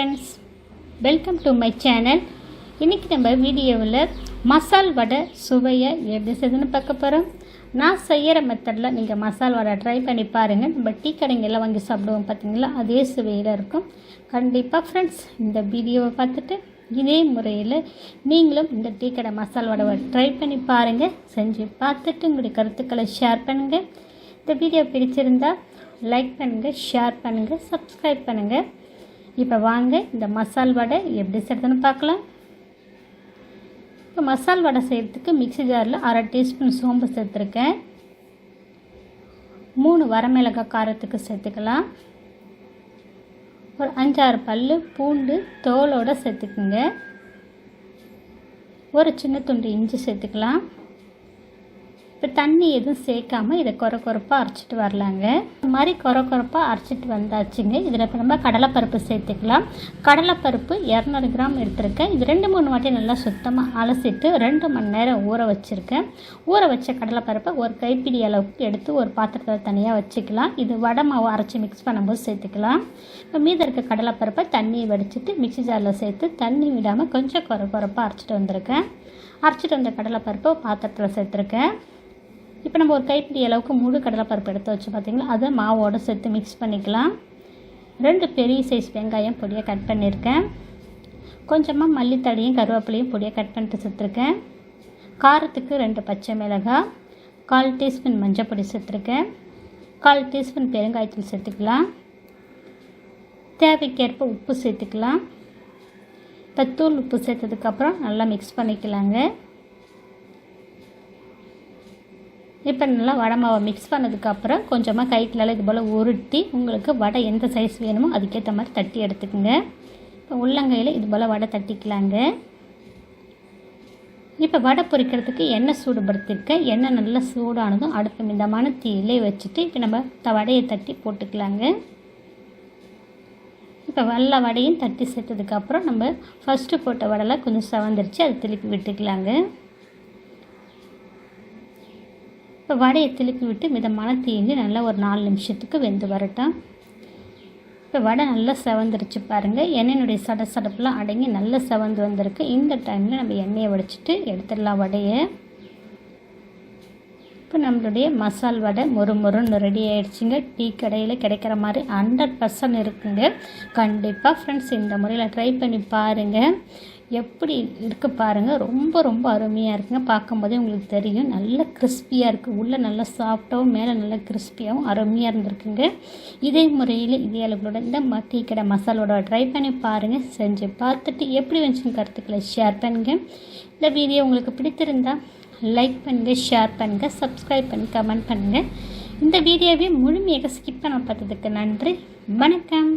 Friends welcome to my channel இன்றைக்கி நம்ம வீடியோவில் மசால் வடை சுவையை எப்படி செய்யணும்னு பார்க்க போகிறோம் நான் செய்கிற மெத்தடில் நீங்கள் மசால் வடை ட்ரை பண்ணி பாருங்கள் நம்ம டீ கடைங்கெல்லாம் வாங்கி சாப்பிடுவோம் பார்த்தீங்களா அதே சுவையில் இருக்கும். கண்டிப்பாக ஃப்ரெண்ட்ஸ் இந்த வீடியோவை பார்த்துட்டு இதே முறையில் நீங்களும் இந்த டீ கடை மசால் வடை ட்ரை பண்ணி பாருங்கள் செஞ்சு பார்த்துட்டு உங்களுடைய கருத்துக்களை ஷேர் பண்ணுங்கள் இந்த வீடியோ பிடிச்சிருந்தால் லைக் பண்ணுங்கள் ஷேர் பண்ணுங்கள் சப்ஸ்கிரைப் பண்ணுங்கள் இப்போ வாங்க இந்த மசால் வடை எப்படி செய்கிறதுன்னு பார்க்கலாம். இப்போ மசால் வடை செய்கிறதுக்கு மிக்ஸி ஜாரில் அரை டீஸ்பூன் சோம்பு சேர்த்துருக்கேன். மூணு வரமிளகாய் காரத்துக்கு சேர்த்துக்கலாம். ஒரு அஞ்சாறு பல் பூண்டு தோலோடு சேர்த்துக்குங்க. ஒரு சின்ன துண்டு இஞ்சி சேர்த்துக்கலாம். தண்ணி எதுவும் சேர்க்காம இதை குறை குறைப்பாக அரைச்சிட்டு வரலாங்க. இந்த மாதிரி குறை குறைப்பாக அரைச்சிட்டு வந்தாச்சுங்க. இதில் இப்போ நம்ம கடலைப்பருப்பு சேர்த்துக்கலாம். கடலைப்பருப்பு இரநூறு கிராம் எடுத்திருக்கேன். இது ரெண்டு மூணு வாட்டி நல்லா சுத்தமாக அலசிட்டு ரெண்டு மணி நேரம் ஊற வச்சுருக்கேன். ஊற வச்ச கடலைப்பருப்பை ஒரு கைப்பிடி அளவுக்கு எடுத்து ஒரு பாத்திரத்தில் தனியாக வச்சுக்கலாம். இது வடை மாவு அரைச்சி மிக்ஸ் பண்ணும்போது சேர்த்துக்கலாம். இப்போ மீதம் இருக்க கடலைப்பருப்பை தண்ணியை வடிச்சிட்டு மிக்சி ஜாரில் சேர்த்து தண்ணி விடாமல் கொஞ்சம் குறை குறைப்பாக அரைச்சிட்டு வந்திருக்கேன். அரைச்சிட்டு வந்த கடலைப்பருப்பை பாத்திரத்தில் சேர்த்துருக்கேன். இப்போ நம்ம ஒரு கைப்பிடி அளவுக்கு முழு கடலைப்பருப்பு எடுத்து வச்சு பார்த்திங்களா அதை மாவோடு சேர்த்து மிக்ஸ் பண்ணிக்கலாம். ரெண்டு பெரிய சைஸ் வெங்காயம் பொடியாக கட் பண்ணியிருக்கேன். கொஞ்சமாக மல்லித்தடியும் கருவேப்பிலையும் பொடியாக கட் பண்ணிட்டு சேர்த்துருக்கேன். காரத்துக்கு ரெண்டு பச்சை மிளகாய் கால் டீஸ்பூன் மஞ்சள் பொடி சேர்த்துருக்கேன். கால் டீஸ்பூன் பெருங்காயத்தூள் சேர்த்துக்கலாம். தேவைக்கேற்ப உப்பு சேர்த்துக்கலாம். இப்போ தூள் உப்பு சேர்த்ததுக்கப்புறம் நல்லா மிக்ஸ் பண்ணிக்கலாங்க. இப்போ நல்லா வடை மாவை மிக்ஸ் பண்ணதுக்கப்புறம் கொஞ்சமாக கைக்கிளால் இது போல் உருட்டி உங்களுக்கு வடை எந்த சைஸ் வேணுமோ அதுக்கேற்ற மாதிரி தட்டி எடுத்துக்கோங்க. இப்போ உள்ளங்கையில் இது போல் வடை தட்டிக்கலாங்க. இப்போ வடை பொரிக்கிறதுக்கு எண்ணெய் சூடுபடுத்திருக்கேன் எண்ணெய் நல்லா சூடானதும் அடுத்த மிதமான தீயிலே வச்சுட்டு இப்போ நம்ம த வடையை தட்டி போட்டுக்கலாங்க. இப்போ வெள்ளை வடையும் தட்டி சேர்த்ததுக்கப்புறம் நம்ம ஃபஸ்ட்டு போட்ட வடையில் கொஞ்சம் செவந்துருச்சு அதை திருப்பி விட்டுக்கலாங்க. இப்போ வடையை திருப்பி விட்டு மிதமான தீஞ்சு நல்லா ஒரு நாலு நிமிஷத்துக்கு வெந்து வரட்டும். இப்போ வடை நல்லா செவந்துருச்சு பாருங்கள் எண்ணெயினுடைய சட சடப்புலாம் அடங்கி நல்லா செவந்து வந்திருக்கு. இந்த டைமில் நம்ம எண்ணெயை வடிச்சிட்டு எடுத்துடலாம் வடையை. இப்போ நம்மளுடைய மசால் வடை மொறு மொறுன்னு ரெடி ஆகிடுச்சிங்க டீ கடையில் கிடைக்கிற மாதிரி ஹண்ட்ரட் பர்சன்ட் இருக்குங்க. கண்டிப்பாக ஃப்ரெண்ட்ஸ் இந்த முறையில் ட்ரை பண்ணி பாருங்கள் எப்படி இருக்குது பாருங்கள் ரொம்ப ரொம்ப அருமையாக இருக்குங்க. பார்க்கும்போதே உங்களுக்கு தெரியும். நல்ல கிறிஸ்பியாக இருக்குது உள்ளே நல்லா சாஃப்டாகவும் மேலே நல்லா கிறிஸ்பியாகவும் அருமையாக இருந்திருக்குங்க. இதே முறையில் இதே அளவுகளோட இந்த மத்திய கடை மசாலோட ட்ரை பண்ணி பாருங்கள் செஞ்சு பார்த்துட்டு எப்படி வந்துச்சுன்னு கருத்துக்களை ஷேர் பண்ணுங்கள் இந்த வீடியோ உங்களுக்கு பிடித்திருந்தால் லைக் பண்ணுங்கள் ஷேர் பண்ணுங்கள் சப்ஸ்கிரைப் பண்ணி கமெண்ட் பண்ணுங்கள் இந்த வீடியோவை முழுமையாக ஸ்கிப் பண்ண பார்த்ததுக்கு நன்றி. வணக்கம்.